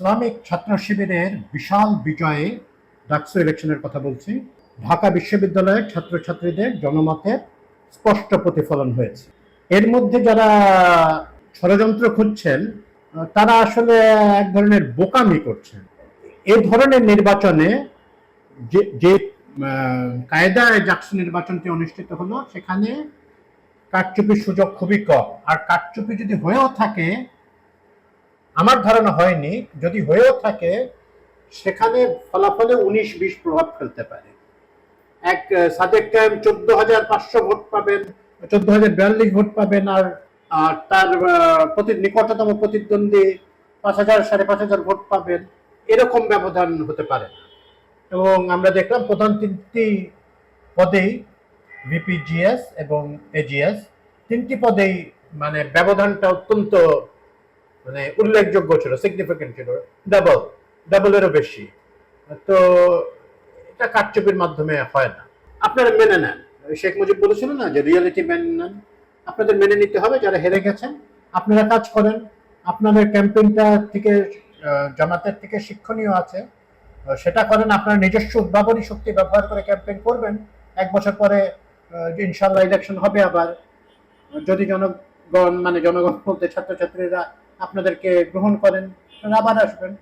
Islamic ছাত্র শিবিরের বিশাল বিজয়ে ডাকসু ইলেকশনের কথা বলছি। ঢাকা বিশ্ববিদ্যালয়ের ছাত্রছাত্রীদের জনমতের স্পষ্ট প্রতিফলন হয়েছে। এর মধ্যে যারা ষড়যন্ত্র খুঁজছেন, তারা আসলে এক ধরনের বোকামি করছেন। এ ধরনের নির্বাচনে যে যে কায়দায় জাকসু নির্বাচনটি অনুষ্ঠিত হলো, সেখানে কারচুপির সুযোগ খুবই কম। আর কারচুপি যদি হয়েও থাকে আমার ধারণা হয়নি, যদি হয়েও থাকে, সেখানে ফলাফলে উনিশ বিশ প্রভাব ফেলতে পারে। এক সাদেক কায়েম চোদ্দ হাজার পাঁচশো ভোট পাবেন, চোদ্দ হাজার বিয়াল্লিশ ভোট পাবেন, আর তার প্রতি, নিকটতম প্রতিদ্বন্দ্বী পাঁচ হাজার, সাড়ে পাঁচ হাজার ভোট পাবেন, এরকম ব্যবধান হতে পারে না। এবং আমরা দেখলাম প্রধান তিনটি পদেই ভিপিজিএস এবং এজিএস তিনটি পদেই মানে ব্যবধানটা অত্যন্ত মানে উল্লেখযোগ্য ছিল সিগনিফিকেন্ট ছিল। ডাবল ডাবলেরও বেশি। তো এটা কারচুপির মাধ্যমে হয় না। আপনারা মেনে নেন। শেখ মুজিব বলেছিল না যে রিয়েলিটি মেনে নেন? আপনাদের মেনে নিতে হবে যারা হেরে গেছেন। আপনারা কাজ করেন। আপনাদের ক্যাম্পেইনটা থেকে জামাতের থেকে শিক্ষণীয় আছে। সেটা করেন। আপনার নিজস্ব উদ্ভাবনী শক্তি ব্যবহার করে ক্যাম্পেইন করবেন। এক বছর পরে ইনশাল্লাহ ইলেকশন হবে আবার। যদি জনগণ মানে জনগণ বলতে ছাত্রছাত্রীরা আপনাদেরকে গ্রহণ করেন আবার আসবেন।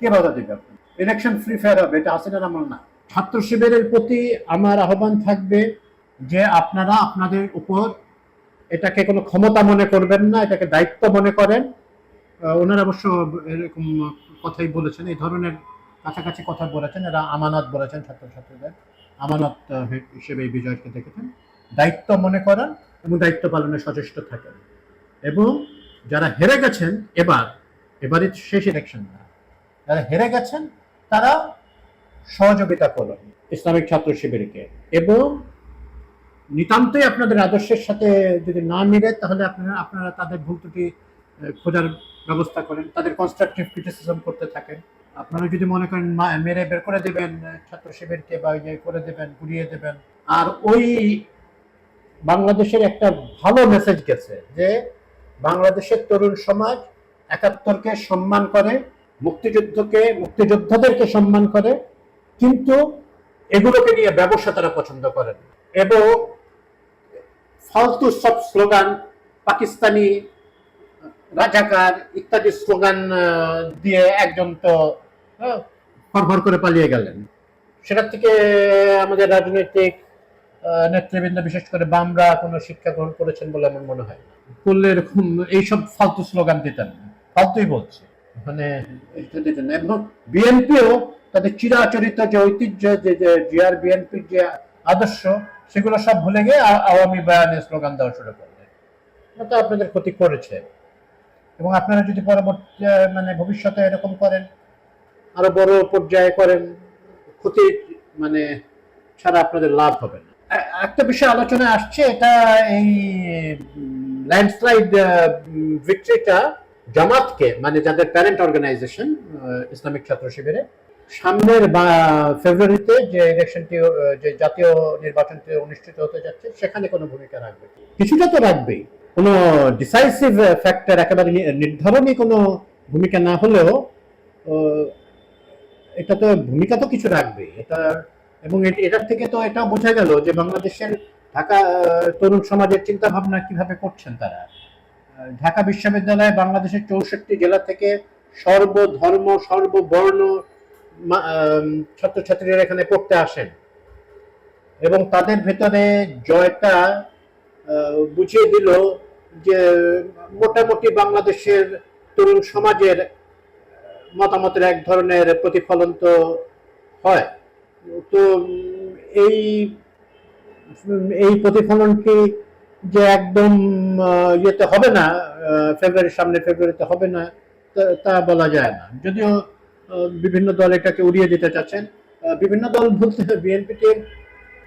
কে বাধা দেবে আপনি ইলেকশন ফ্রি ফায়ার হবে, এটা হাসিনার আমল না। ছাত্র শিবিরের প্রতি আমার আহ্বান থাকবে যে আপনারা আপনাদের উপর এটাকে কোনো ক্ষমতা মনে করবেন না, এটাকে দায়িত্ব মনে করেন। ওনারা অবশ্য এরকম কথাই বলেছেন, এই ধরনের কাছাকাছি কথা বলেছেন, এরা আমানত বলেছেন ছাত্রছাত্রীদের। আমানত হিসেবে এই বিজয়কে দেখেছেন। দায়িত্ব মনে করেন এবং দায়িত্ব পালনে সচেষ্ট থাকেন। এবং যারা হেরে গেছেন, এবার এবারে শেষ ইলেকশন না যারা হেরে গেছেন, তারা সহযোগিতা করুন ইসলামিক ছাত্র শিবিরকে। এবং নিতান্তই আপনাদের আদর্শের সাথে যদি না মিলে, তাহলে আপনারা আপনারা তাদের ভুল ত্রুটি খোঁজার ব্যবস্থা করেন, তাদের কনস্ট্রাকটিভ ক্রিটিসিজম করতে থাকেন। আপনারা যদি মনে করেন মেরে বের করে দেবেন ছাত্র শিবিরকে বা ইয়ে করে দেবেন ঘুরিয়ে দেবেন, আর ওই বাংলাদেশের একটা ভালো মেসেজ গেছে যে বাংলাদেশের তরুণ সমাজ একাত্তরকে সম্মান করে, মুক্তিযুদ্ধকে, মুক্তিযোদ্ধাদেরকে সম্মান করে, কিন্তু এগুলোকে নিয়ে ব্যবসা তারা পছন্দ করেন এবং ফালতু সব স্লোগান, পাকিস্তানি রাজাকার ইত্যাদি স্লোগান দিয়ে একজন তো ফরফর করে পালিয়ে গেলেন। সেটার থেকে আমাদের রাজনৈতিক নেতৃবৃন্দ, বিশেষ করে বামরা কোনো শিক্ষা গ্রহণ করেছেন বলে আমার মনে হয় করলে এরকম এইসব ফালতু স্লোগান দিতেন ফালতুই বলছে। মানে দিতেন এবং বিএনপিও তাদের চিরাচরিত যে ঐতিহ্য, যে যে জিআর বিএনপির যে আদর্শ, সেগুলো সব ভুলে গিয়ে আওয়ামী বয়ানে স্লোগান দেওয়া শুরু করবে এটা আপনাদের ক্ষতি করেছে। এবং আপনারা যদি পরবর্তী মানে ভবিষ্যতে এরকম করেন, আরও বড় পর্যায়ে করেন ক্ষতি মানে ছাড়া আপনাদের লাভ হবে না। একটা বিষয় আলোচনা আসছে, এটা এই ল্যান্ডস্লাইড ভিক্টরিটা জামাতকে মানে যাদের প্যারেন্ট অর্গানাইজেশন ইসলামিক ছাত্র শিবিরে, সামনের বা, ফেব্রুয়ারিতে যে ইলেকশনটি যে জাতীয় নির্বাচনটি অনুষ্ঠিত হতে যাচ্ছে, সেখানে কোনো ভূমিকা রাখবে। কিছুটা তো রাখবেই। কোনো ডিসাইসিভ ফ্যাক্টর একেবারে নির্ধারণী কোনো ভূমিকা না হলেও এটা তো, ভূমিকা তো কিছু রাখবে এটা এবং এটার থেকে তো এটাও বোঝা গেল যে বাংলাদেশের ঢাকা তরুণ সমাজের চিন্তা ভাবনা কীভাবে করছেন তারা। ঢাকা বিশ্ববিদ্যালয়ে বাংলাদেশের চৌষট্টি জেলা থেকে সর্বধর্ম, সর্ববর্ণ ছাত্রছাত্রীরা এখানে পড়তে আসেন। এবং তাদের ভেতরে জয়টা বুঝিয়ে দিল যে মোটামুটি বাংলাদেশের তরুণ সমাজের মতামতের এক ধরনের প্রতিফলন তো হয়। তো এই এই প্রতিফলনটি যে একদম ইয়েতে হবে না ফেব্রুয়ারির সামনে ফেব্রুয়ারিতে হবে না, তা- বলা যায় না। যদিও বিভিন্ন দল এটাকে উড়িয়ে দিতে চাচ্ছেন বিভিন্ন দল বলতে বিএনপিকে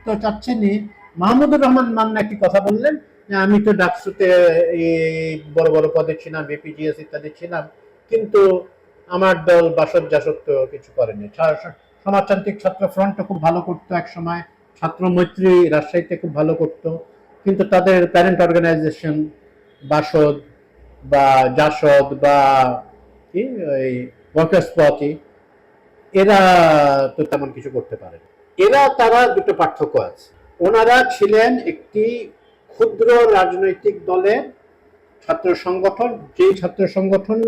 তো চাচ্ছেনই। মাহমুদুর রহমান মান্না একটি কথা বললেন, যে আমি তো ডাকসুতে এই বড় বড় পদে ছিলাম বিপিজিএস ইত্যাদি ছিলাম, কিন্তু আমার দল জাসদ তো কিছু করেনি। সমাজতান্ত্রিক ছাত্র ফ্রন্টও খুব ভালো করতো এক সময় ছাত্র মৈত্রী রাজশাহীতে খুব ভালো করতো। কিন্তু তাদের প্যারেন্ট অর্গানাইজেশন বাসদ বা জাসদ বা কি ওই ওয়ার্কার্স পার্টি এরা তো তেমন কিছু করতে পারে এরা, তারা দুটো পার্থক্য আছে। ওনারা ছিলেন একটি ক্ষুদ্র রাজনৈতিক দলের ছাত্র সংগঠন, যেই ছাত্র সংগঠন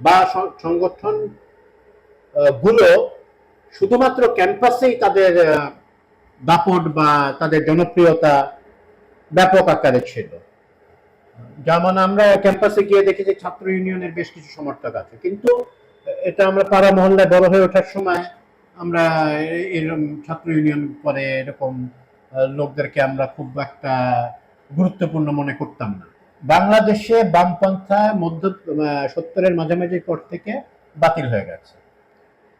বা সংগঠনগুলো শুধুমাত্র ক্যাম্পাসেই তাদের দাপট বা তাদের জনপ্রিয়তা ব্যাপক আকারে ছিল। যেমন আমরা ক্যাম্পাসে গিয়ে দেখি যে ছাত্র ইউনিয়নের বেশ কিছু সমর্থক আছে। কিন্তু এটা আমরা পাড়া মহল্লায় বড় হয়ে ওঠার সময় আমরা এরকম ছাত্র ইউনিয়ন পরে এরকম লোকদেরকে আমরা খুব একটা গুরুত্বপূর্ণ মনে করতাম না। বাংলাদেশে বামপন্থা মধ্য সত্তরের মাঝামাঝি পর থেকে বাতিল হয়ে গেছে।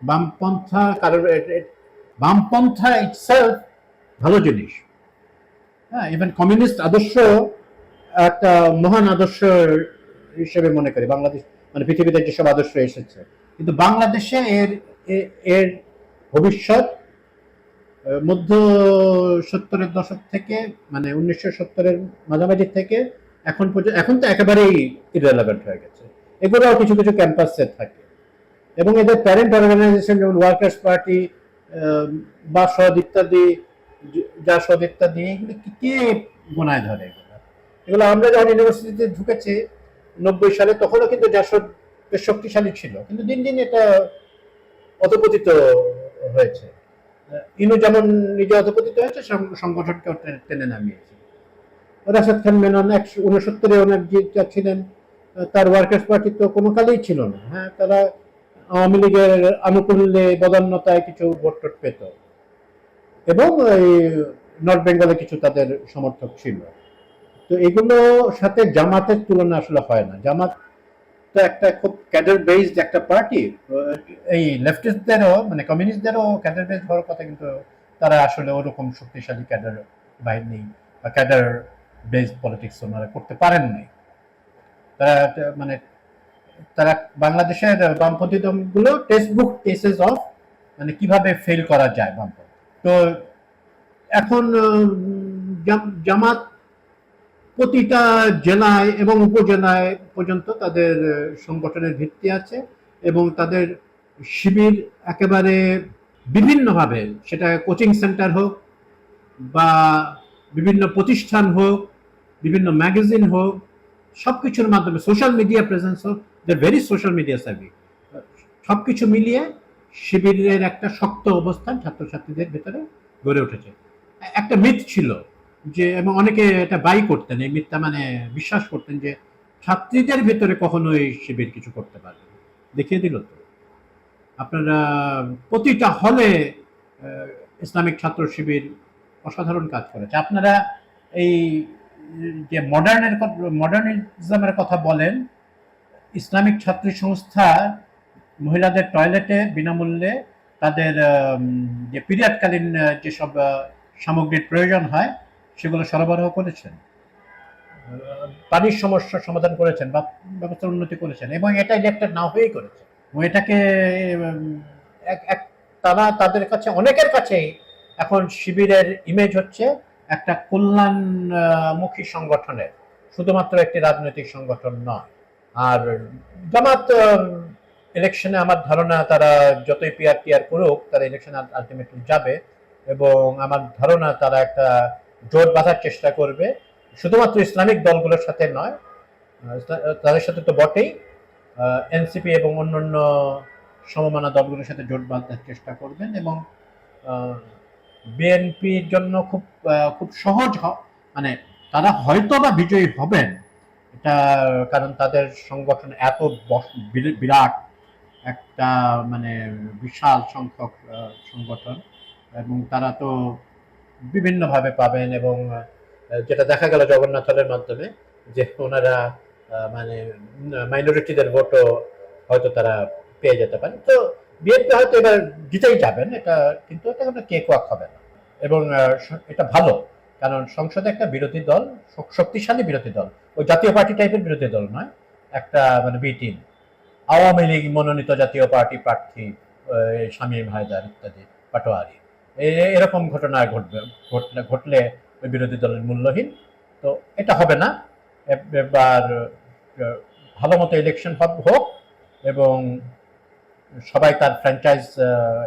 বামপন্থা কারোর বামপন্থা ইটসেলফ ভালো জিনিস। হ্যাঁ ইভেন কমিউনিস্ট আদর্শ একটা মহান আদর্শ হিসেবে মনে করি। বাংলাদেশ মানে পৃথিবীতে যেসব আদর্শ এসেছে। কিন্তু বাংলাদেশে এর এর ভবিষ্যৎ মধ্য সত্তরের দশক থেকে মানে উনিশশো সত্তরের মাঝামাঝি থেকে এখন পর্যন্ত, এখন তো একেবারেই ইরেলেভেন্ট হয়ে গেছে। এগুলোও কিছু কিছু ক্যাম্পাসে থাকে। এবং এদের প্যারেন্ট অর্গানাইজেশন যেমন ওয়ার্কার্স পার্টি বা সদ ইত্যাদি, যা সদ ইত্যাদি, এগুলো কি গোনায় ধরে এগুলো? আমরা যখন ইউনিভার্সিটিতে ঢুকেছি, নব্বই সালে, তখনও কিন্তু জাসদ বেশ শক্তিশালী ছিল। কিন্তু দিন দিন এটা অধপতিত হয়েছে। ইনু যেমন নিজে অধপতিত হয়েছে সংগঠনকেও টেনে- নামিয়েছে। রাশেদ খান মেনন একশো উনসত্তরে ওনার যা ছিলেন। তার ওয়ার্কার্স পার্টি তো কোনো কালেই ছিল না। হ্যাঁ তারা আওয়ামী লীগের আনুকূল্যে বদান্যতায় কিছু ভোট পেত। এবং এই নর্থ বেঙ্গলে কিছু তাদের সমর্থক ছিল। তো এগুলো সাথে জামাতের তুলনা আসলে হয় না। জামাত তো একটা খুব ক্যাডার বেসড একটা পার্টি। এই লেফটিস্টদেরও মানে কমিউনিস্টদেরও ক্যাডার বেসড হওয়ার কথা কিন্তু তারা আসলে ওরকম শক্তিশালী ক্যাডার বাহিনী বা ক্যাডার বেসড পলিটিক্স ওনারা করতে পারেন নাই। তারা মানে তারা বাংলাদেশের বামপন্থী দলগুলো টেক্সট বুক কেসেস অফ মানে কীভাবে ফেল করা যায় বামপন্থী। তো এখন জামাত প্রতিটা জেলায় এবং উপজেলায় পর্যন্ত তাদের সংগঠনের ভিত্তি আছে এবং তাদের শিবির একেবারে বিভিন্নভাবে, সেটা কোচিং সেন্টার হোক বা বিভিন্ন প্রতিষ্ঠান হোক, বিভিন্ন ম্যাগাজিন হোক সব কিছুর মাধ্যমে, সোশ্যাল মিডিয়া প্রেজেন্স হোক দ্য ভেরি সোশ্যাল মিডিয়া সার্ভি সব কিছু মিলিয়ে শিবিরের একটা শক্ত অবস্থান ছাত্রছাত্রীদের ভেতরে গড়ে উঠেছে। একটা মিথ ছিল যে, এবং অনেকে এটা বাই করতেন। এই মিথটা মানে বিশ্বাস করতেন যে, ছাত্রীদের ভেতরে কখনোই শিবির কিছু করতে পারবে দেখিয়ে দিল তো। আপনারা প্রতিটা হলে ইসলামিক ছাত্র শিবির অসাধারণ কাজ করেছে। আপনারা এই যে মডার্নের মডার্নিজমের কথা বলেন ইসলামিক ছাত্রী সংস্থা মহিলাদের টয়লেটে বিনামূল্যে তাদের যে পিরিয়ডকালীন যেসব সামগ্রীর প্রয়োজন হয়, সেগুলো সরবরাহ করেছেন। পানির সমস্যার সমাধান করেছেন বা ব্যবস্থার উন্নতি করেছেন এবং এটা ইলেক্টেড না হয়েই করেছে এবং এটাকে এক তারা তাদের কাছে, অনেকের কাছেই এখন শিবিরের ইমেজ হচ্ছে একটা কল্যাণমুখী সংগঠনের, শুধুমাত্র একটি রাজনৈতিক সংগঠন নয়। আর জামাত ইলেকশনে আমার ধারণা তারা যতই পিয়ার টিয়ার করুক, তারা ইলেকশনে আলটিমেটলি যাবে এবং আমার ধারণা তারা একটা জোট বাঁধার চেষ্টা করবে। শুধুমাত্র ইসলামিক দলগুলোর সাথে নয় তাদের সাথে তো বটেই এনসিপি এবং অন্যান্য সমমানা দলগুলোর সাথে জোট বাঁধার চেষ্টা করবেন এবং বিএনপির জন্য খুব খুব সহজ মানে তারা হয়তো বা বিজয়ী হবেন। এটা কারণ তাদের সংগঠন এত বিরাট একটা মানে বিশাল সংখ্যক সংগঠন এবং তারা তো বিভিন্নভাবে পাবেন এবং যেটা দেখা গেল জগন্নাথ হলের মাধ্যমে যে ওনারা মানে মাইনরিটিদের ভোটও হয়তো তারা পেয়ে যেতে পারেন। তো বিএনপি হয়তো এবার জিতেই যাবেন, এটা কিন্তু এটা কোনো কেক ওয়াক হবে না। এবং এটা ভালো। কারণ সংসদে একটা বিরোধী দল শক্তিশালী বিরোধী দল, ওই জাতীয় পার্টি টাইপের বিরোধী দল নয়, একটা মানে বি টিম আওয়ামী লীগ মনোনীত জাতীয় পার্টি প্রার্থী শামীম হায়দার ইত্যাদি, পাটোয়ারি। এরকম ঘটনা ঘটবে, ঘটলে ঘটলে ওই বিরোধী দলের মূল্যহীন। তো এটা হবে না। এবার ভালো মতো ইলেকশন হোক, এবং সবাই তার ফ্র্যাঞ্চাইজ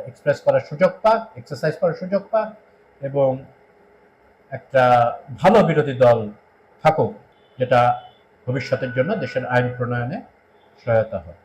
এক্সপ্রেস করার সুযোগ পাক এক্সারসাইজ করার সুযোগ পাক, এবং একটা ভালো বিরোধী দল থাকুক যেটা ভবিষ্যতের জন্য দেশের আইন প্রণয়নে সহায়তা হয়।